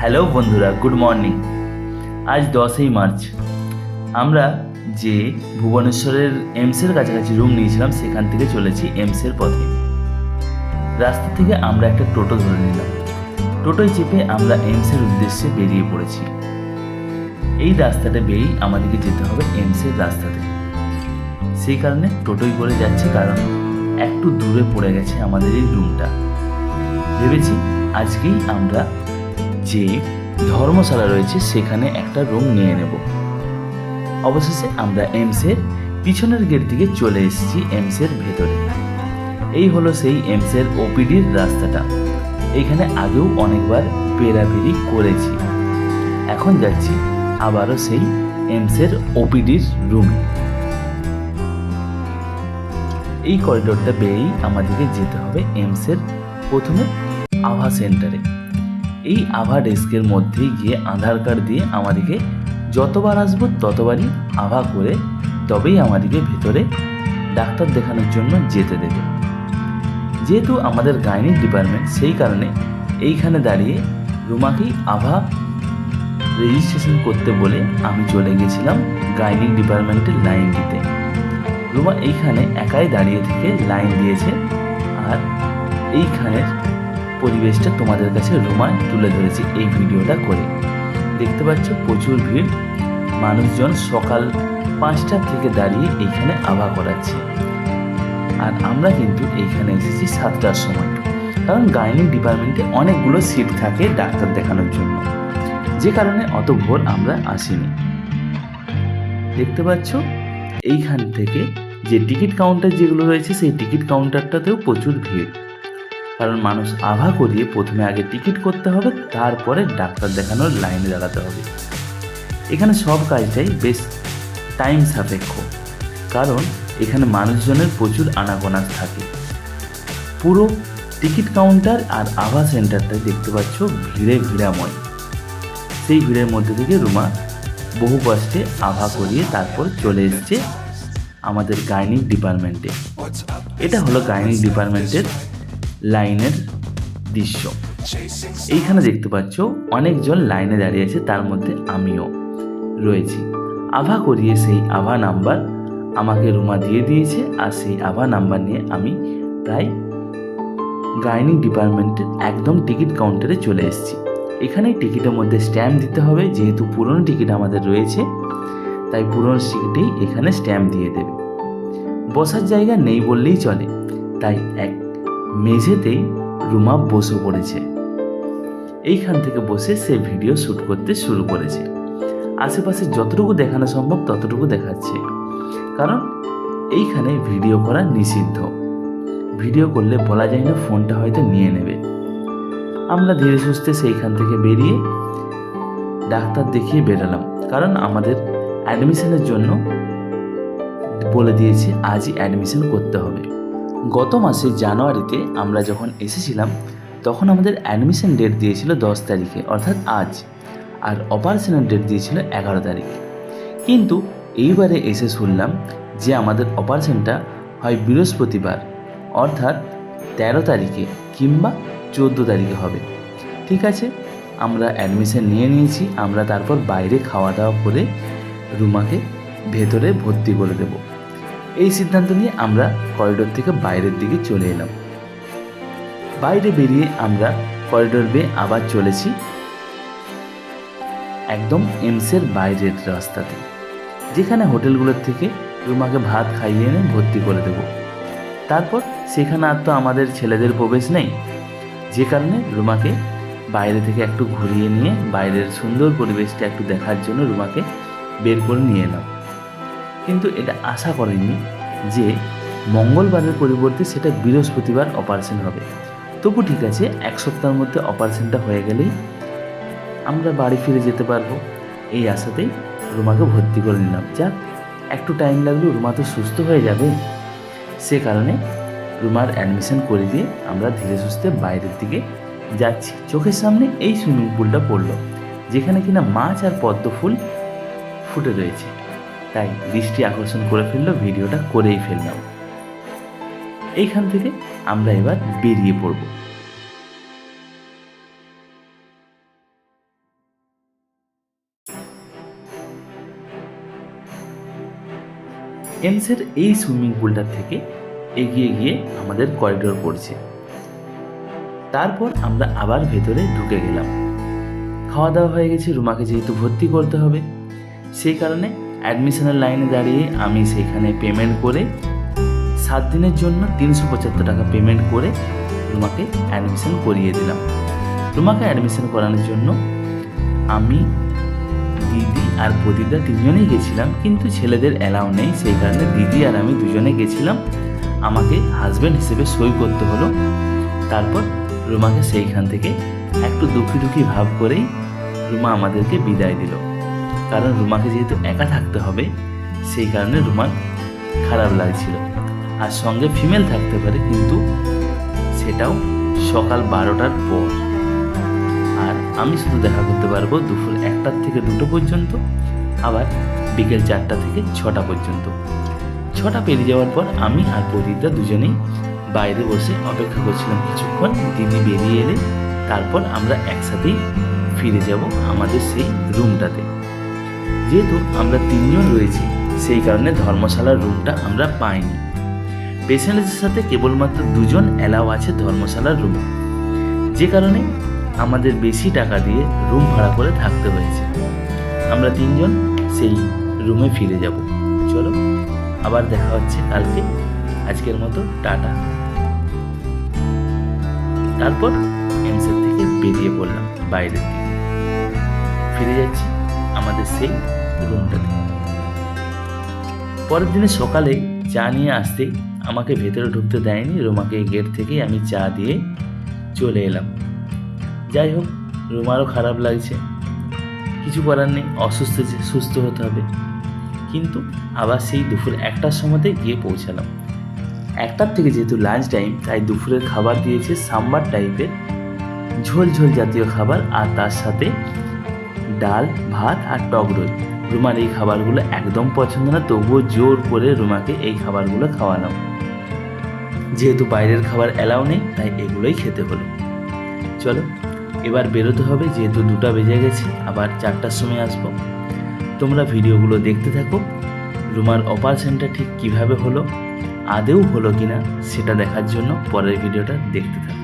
Hello বন্ধুরা, good morning. আজ দশই মার্চ। আমরা যে ভুবনেশ্বরের এমসের কাছাকাছি রুম নিয়েছিলাম, সেখান থেকে চলেছি এমসের পথে। রাস্তা থেকে আমরা একটা টোটো ধরে নিলাম। টোটোয় চেপে আমরা এমসের উদ্দেশ্যে বেরিয়ে পড়েছি। এই রাস্তাটা বেরিয়ে আমাদেরকে যেতে হবে এমসের রাস্তাতে। সেই কারণে টোটোয় করে যাচ্ছে, কারণ একটু দূরে পড়ে গেছে আমাদের এই রুমটা ভেবেছি আজকেই আমরা যে ধর্মশালা রয়েছে, সেখানে একটা রুম নিয়ে নেব। অবশেষে আমরা এমসের পিছনের গেট থেকে চলে এসেছি এমসের ভেতরে। এই হলো সেই এমসের ওপিডির রাস্তাটা। এখানে আগেও অনেকবার পেরাপেরি করেছি। এখন যাচ্ছি আবারও সেই এমসের ওপিডির রুমে এই করিডোরটা বেরিয়েই আমাদেরকে যেতে হবে এমসের প্রথমে আভা সেন্টারে এই আভা ডেস্কের মধ্যে গিয়ে আধার কার্ড দিয়ে আমাদেরকে যতবার আসব ততবারই আভা করে তবেই আমাদেরকে ভেতরে ডাক্তার দেখানোর জন্য যেতে দেবে। যেহেতু আমাদের গাইনিক ডিপার্টমেন্ট সেই কারণে এইখানে দাঁড়িয়ে রুমাকেই আভা রেজিস্ট্রেশন করতে বলে আমি চলে গেছিলাম গাইনিক ডিপার্টমেন্টের লাইন দিতে। রুমা এইখানে একাই দাঁড়িয়ে থেকে লাইন দিয়েছে আর এইখানের পরিবেশটা তোমাদের কাছে রুমা তুলে ধরেছি এই ভিডিওটা করে। দেখতে পাচ্ছ প্রচুর ভিড়। মানুষজন সকাল পাঁচটা থেকে দাঁড়িয়ে এইখানে আভা করাচ্ছে। আর আমরা কিন্তু এইখানে এসেছি সাতটার সময়। কারণ গাইনিক ডিপার্টমেন্টে অনেকগুলো সিট থাকে ডাক্তার দেখানোর জন্য। যে কারণে অত ভোর আমরা আসিনি। দেখতে পাচ্ছ এইখান থেকে যে টিকিট কাউন্টার যেগুলো রয়েছে সেই টিকিট কাউন্টারটাতেও প্রচুর ভিড়। কারণ মানুষ আভা করিয়ে প্রথমে আগে টিকিট করতে হবে, তারপরে ডাক্তার দেখানোর লাইনে দাঁড়াতে হবে। এখানে সব কাজটাই বেশ টাইম সাপেক্ষ, কারণ এখানে মানুষজনের প্রচুর আনাগোনা থাকে। পুরো টিকিট কাউন্টার আর আভা সেন্টারটা দেখতে পাচ্ছ ভিড়ে ভিড়াময়। সেই ভিড়ের মধ্যে থেকে রুমা বহু কষ্টে আভা করিয়ে তারপর চলে এসছে আমাদের গাইনিক ডিপার্টমেন্টে। এটা হলো গাইনিক ডিপার্টমেন্টের লাইনের দৃশ্য। এইখানে দেখতে পাচ্ছ অনেকজন লাইনে দাঁড়িয়ে আছে, তার মধ্যে আমিও রয়েছি। আভা করিয়ে সেই আভা নাম্বার আমাকে রুমা দিয়ে দিয়েছে, আর সেই আভা নাম্বার নিয়ে আমি প্রায় গাইনিক ডিপার্টমেন্টের একদম টিকিট কাউন্টারে চলে এসেছি। এখানে টিকিটের মধ্যে স্ট্যাম্প দিতে হবে, যেহেতু পুরনো টিকিট আমাদের রয়েছে, তাই পুরনো টিকিটেই এখানে স্ট্যাম্প দিয়ে দেবে। বসার জায়গা নেই বললেই চলে, তাই এক মেঝেতেই রুমা বসে পড়েছে। এইখান থেকে বসে সে ভিডিও শ্যুট করতে শুরু করেছে। আশেপাশে যতটুকু দেখানো সম্ভব ততটুকু দেখাচ্ছে। কারণ এইখানে ভিডিও করা নিষিদ্ধ। ভিডিও করলে বলা যায় না ফোনটা হয়তো নিয়ে নেবে। আমরা ধীরে সুস্থে সেইখান থেকে বেরিয়ে ডাক্তার দেখিয়ে বেরোলাম। কারণ আমাদের অ্যাডমিশনের জন্য বলে দিয়েছে, আজই অ্যাডমিশন করতে হবে। গত মাসে জানুয়ারিতে আমরা যখন এসেছিলাম, তখন আমাদের অ্যাডমিশন ডেট দিয়েছিল দশ তারিখে, অর্থাৎ আজ। আর অপারেশনের ডেট দিয়েছিল এগারো তারিখ। কিন্তু এইবারে এসে শুনলাম যে আমাদের অপারেশনটা হয় বৃহস্পতিবার, অর্থাৎ তেরো তারিখে কিংবা চোদ্দ তারিখে হবে। ঠিক আছে, আমরা অ্যাডমিশন নিয়ে নিয়েছি, আমরা তারপর বাইরে খাওয়া দাওয়া করে রুমাকে ভেতরে ভর্তি করে দেব। এই সিদ্ধান্ত নিয়ে আমরা করিডোর থেকে বাইরের দিকে চলে এলাম। বাইরে বেরিয়ে আমরা করিডোর বেয়ে আবার চলেছি একদম এমসের বাইরের রাস্তাতে, যেখানে হোটেলগুলোর থেকে রুমাকে ভাত খাইয়ে এনে ভর্তি করে দেব। তারপর সেখানে আর তো আমাদের ছেলেদের প্রবেশ নেই, যে কারণে রুমাকে বাইরে থেকে একটু ঘুরিয়ে নিয়ে বাইরের সুন্দর পরিবেশটা একটু দেখার জন্য রুমাকে বের করে নিয়ে এলাম। কিন্তু এটা আশা করেনি যে মঙ্গলবারের পরিবর্তে সেটা বৃহস্পতিবার অপারেশন হবে। তবু ঠিক আছে, এক সপ্তাহের মধ্যে অপারেশনটা হয়ে গেলেই আমরা বাড়ি ফিরে যেতে পারব। এই আশাতেই রুমাকে ভর্তি করে নিলাম। যাক, একটু টাইম লাগলেও রুমা তো সুস্থ হয়ে যাবে। সে কারণে রুমার অ্যাডমিশন করে দিয়ে আমরা ধীরে সুস্থে বাইরের দিকে যাচ্ছি। চোখের সামনে এই সুইমিং পুলটা পড়ল, যেখানে কিনা মাছ আর পদ্ম ফুল ফুটে রয়েছে। তাই দৃষ্টি আকর্ষণ করে ফেলল, ভিডিওটা করেই ফেললাম। এইখান থেকে আমরা এবার বেরিয়ে পড়ব। এমসের এই সুইমিং পুলটার থেকে এগিয়ে গিয়ে আমাদের করিডোর পড়ছে। তারপর আমরা আবার ভেতরে ঢুকে গেলাম। খাওয়া দাওয়া হয়ে গেছে, রুমাকে যেহেতু ভর্তি করতে হবে, সেই কারণে অ্যাডমিশনের লাইনে দাঁড়িয়ে আমি সেইখানে পেমেন্ট করে সাত দিনের জন্য তিনশো পঁচাত্তর টাকা পেমেন্ট করে রুমাকে অ্যাডমিশন করিয়ে দিলাম। রুমাকে অ্যাডমিশন করানোর জন্য আমি দিদি আর প্রদীপদা তিনজনেই গেছিলাম, কিন্তু ছেলেদের অ্যালাউ নেই, সেই কারণে দিদি আর আমি দুজনে গেছিলাম। আমাকে হাজব্যান্ড হিসেবে সই করতে হলো। তারপর রুমাকে সেইখান থেকে একটু দুঃখী দুঃখী ভাব করেই রুমা আমাদেরকে বিদায় দিল। কারণ রুমাকে যেহেতু একা থাকতে হবে, সেই কারণে রুমার খারাপ লাগছিল। আর সঙ্গে ফিমেল থাকতে পারে, কিন্তু সেটাও সকাল বারোটার পর। আর আমি শুধু দেখা করতে পারব দুপুর একটার থেকে দুটো পর্যন্ত, আবার বিকেল চারটা থেকে ছটা পর্যন্ত। ছটা পেরিয়ে যাওয়ার পর আমি আর প্রদীপদা দুজনেই বাইরে বসে অপেক্ষা করছিলাম কিছুক্ষণ, দিদি বেরিয়ে এলে তারপর আমরা একসাথেই ফিরে যাব আমাদের সেই রুমটাতে যেহেতু আমরা তিনজন রয়েছি, সেই কারণে ধর্মশালার রুমটা আমরা পাইনি। পেশেন্টসের সাথে কেবলমাত্র দুজন অ্যালাউ আছে ধর্মশালার রুমে। যে কারণে আমাদের বেশি টাকা দিয়ে রুম ভাড়া করে থাকতে হয়েছে। আমরা তিনজন সেই রুমে ফিরে যাব। চলো, আবার দেখা হচ্ছে কালকে। আজকের মতো টাটা। তারপর এমসের থেকে বেরিয়ে পড়লাম বাইরের দিকে। ফিরে যাচ্ছি আমাদের সেই রুমটাতে। পরের দিনে সকালে চা নিয়ে আসতে আমাকে ভেতরে ঢুকতে দেয়নি। রোমাকে গেট থেকেই আমি চা দিয়ে চলে এলাম। যাই হোক, রুমারও খারাপ লাগছে। কিছু করার নেই, অসুস্থ যে, সুস্থ হতে হবে। কিন্তু আবার সেই দুপুর একটার সময়তে গিয়ে পৌঁছালাম। একটার থেকে যেহেতু লাঞ্চ টাইম তাই দুপুরের খাবার দিয়েছে সাম্বার টাইপের ঝোল ঝোল জাতীয় খাবার আর তার সাথে ডাল, ভাত আর টক দই রুমার এই খাবারগুলো একদম পছন্দ না, তবুও জোর করে রুমাকে এই খাবারগুলো খাওয়ালাম যেহেতু বাইরের খাবার অ্যালাউ নেই, তাই এগুলোই খেতে হলো। চলো, এবার বেরোতে হবে, যেহেতু দুটা বেজে গেছে, আবার চারটার সময় আসব। তোমরা ভিডিওগুলো দেখতে থাকো রুমার অপারেশনটা ঠিক কীভাবে হলো আদেও হলো কিনা, সেটা দেখার জন্য পরের ভিডিওটা দেখতে থাকো।